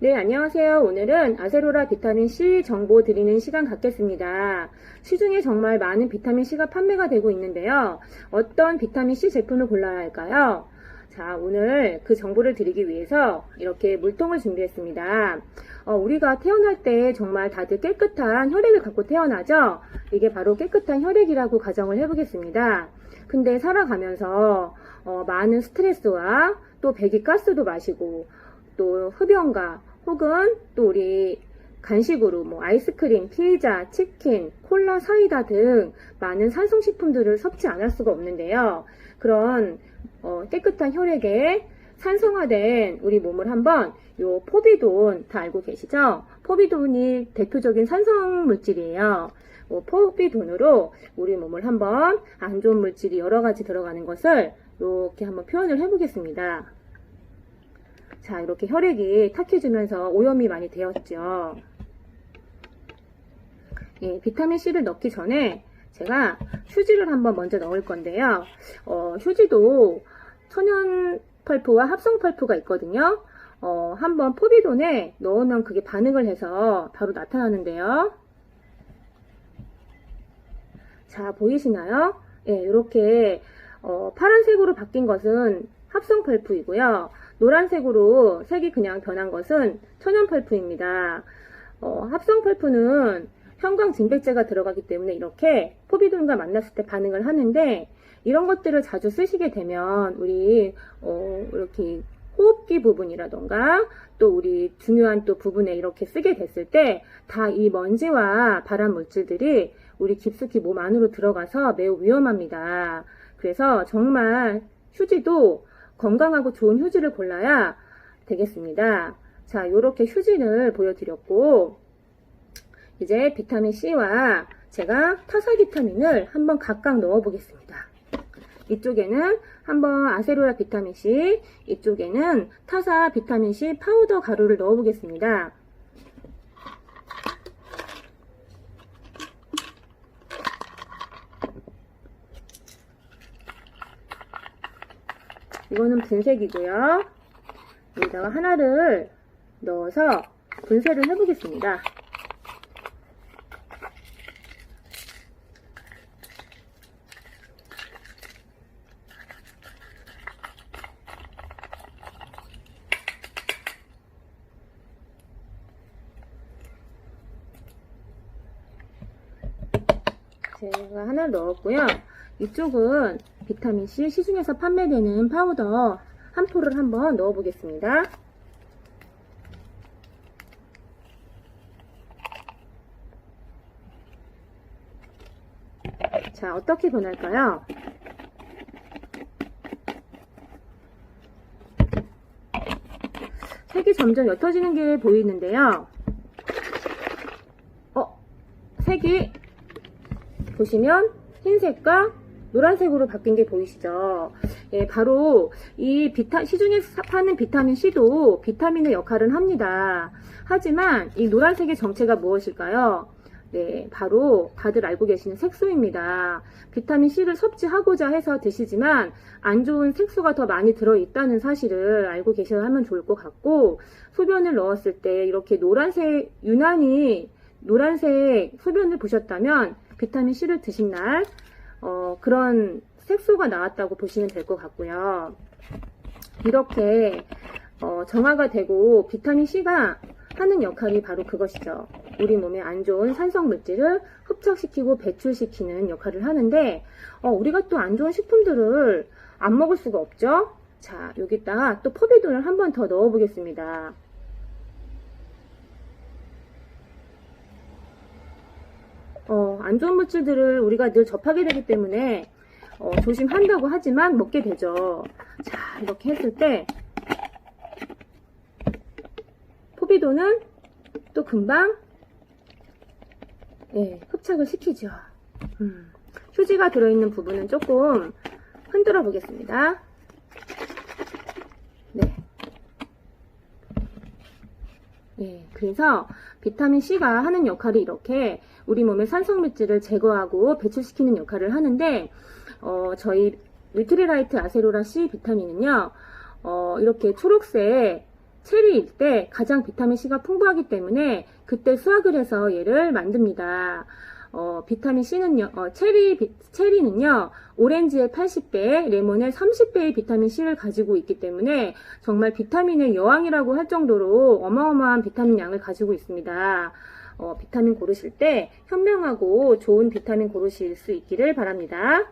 네, 안녕하세요. 오늘은 아세로라 비타민 C 정보 드리는 시간 갖겠습니다. 시중에 정말 많은 비타민 C가 판매가 되고 있는데요. 어떤 비타민 C 제품을 골라야 할까요? 자, 오늘 그 정보를 드리기 위해서 이렇게 물통을 준비했습니다. 어, 우리가 태어날 때 정말 다들 깨끗한 혈액을 갖고 태어나죠? 이게 바로 깨끗한 혈액이라고 가정을 해보겠습니다. 근데 살아가면서 어, 많은 스트레스와 또 배기가스도 마시고 또 흡연과 혹은 또 우리 간식으로 뭐 아이스크림, 피자, 치킨, 콜라, 사이다 등 많은 산성식품들을 섭취 안 할 수가 없는데요. 그런 어, 깨끗한 혈액에 산성화된 우리 몸을 한번 요 포비돈 다 알고 계시죠? 포비돈이 대표적인 산성 물질이에요. 어, 포비돈으로 우리 몸을 한번 안 좋은 물질이 여러 가지 들어가는 것을 이렇게 한번 표현을 해보겠습니다. 자, 이렇게 혈액이 탁해지면서 오염이 많이 되었죠. 예, 비타민 C를 넣기 전에 제가 휴지를 한번 먼저 넣을 건데요. 어, 휴지도 천연 펄프와 합성 펄프가 있거든요. 어, 한번 포비돈에 넣으면 그게 반응을 해서 바로 나타나는데요. 자, 보이시나요? 예, 이렇게 어, 파란색으로 바뀐 것은 합성 펄프이고요. 노란색으로 색이 그냥 변한 것은 천연 펄프입니다. 어, 합성 펄프는 형광 진백제가 들어가기 때문에 이렇게 포비돈과 만났을 때 반응을 하는데 이런 것들을 자주 쓰시게 되면 우리 어, 이렇게 호흡기 부분이라던가 또 우리 중요한 또 부분에 이렇게 쓰게 됐을 때 다 이 먼지와 발암 물질들이 우리 깊숙이 몸 안으로 들어가서 매우 위험합니다. 그래서 정말 휴지도 건강하고 좋은 휴지를 골라야 되겠습니다. 자, 이렇게 휴지를 보여드렸고, 이제 비타민 C와 제가 타사 비타민을 한번 각각 넣어 보겠습니다. 이쪽에는 한번 아세로라 비타민 C, 이쪽에는 타사 비타민 C 파우더 가루를 넣어 보겠습니다. 이거는 분색이고요. 여기다가 하나를 넣어서 분쇄를 해보겠습니다. 제가 하나 넣었고요. 이쪽은 비타민C 시중에서 판매되는 파우더 한 포를 한번 넣어 보겠습니다. 자, 어떻게 변할까요? 색이 점점 옅어지는 게 보이는데요. 어, 색이 보시면 흰색과 노란색으로 바뀐 게 보이시죠? 예, 바로 이 비타, 시중에서 파는 비타민 C도 비타민의 역할은 합니다. 하지만 이 노란색의 정체가 무엇일까요? 네, 바로 다들 알고 계시는 색소입니다. 비타민 C를 섭취하고자 해서 드시지만 안 좋은 색소가 더 많이 들어있다는 사실을 알고 계셔야 하면 좋을 것 같고 소변을 넣었을 때 이렇게 노란색, 유난히 노란색 소변을 보셨다면 비타민 C를 드신 날 어, 그런 색소가 나왔다고 보시면 될 것 같고요. 이렇게 어, 정화가 되고 비타민 C가 하는 역할이 바로 그것이죠. 우리 몸에 안 좋은 산성 물질을 흡착시키고 배출시키는 역할을 하는데 어, 우리가 또 안 좋은 식품들을 안 먹을 수가 없죠. 자, 여기다가 또 포비돈을 한 번 더 넣어 보겠습니다. 어, 안 좋은 물질들을 우리가 늘 접하게 되기 때문에 어, 조심한다고 하지만 먹게 되죠. 자, 이렇게 했을 때 포비도는 또 금방 예, 흡착을 시키죠. 음, 휴지가 들어있는 부분은 조금 흔들어 보겠습니다. 예, 그래서 비타민 C가 하는 역할이 이렇게 우리 몸의 산성 물질을 제거하고 배출시키는 역할을 하는데 어, 저희 뉴트리라이트 아세로라 C 비타민은요 어, 이렇게 초록색 체리일 때 가장 비타민 C가 풍부하기 때문에 그때 수확을 해서 얘를 만듭니다. 어, 비타민 C는요, 어, 체리, 비- 체리는요, 오렌지의 80배, 레몬의 30배의 비타민 C를 가지고 있기 때문에 정말 비타민의 여왕이라고 할 정도로 어마어마한 비타민 양을 가지고 있습니다. 어, 비타민 고르실 때 현명하고 좋은 비타민 고르실 수 있기를 바랍니다.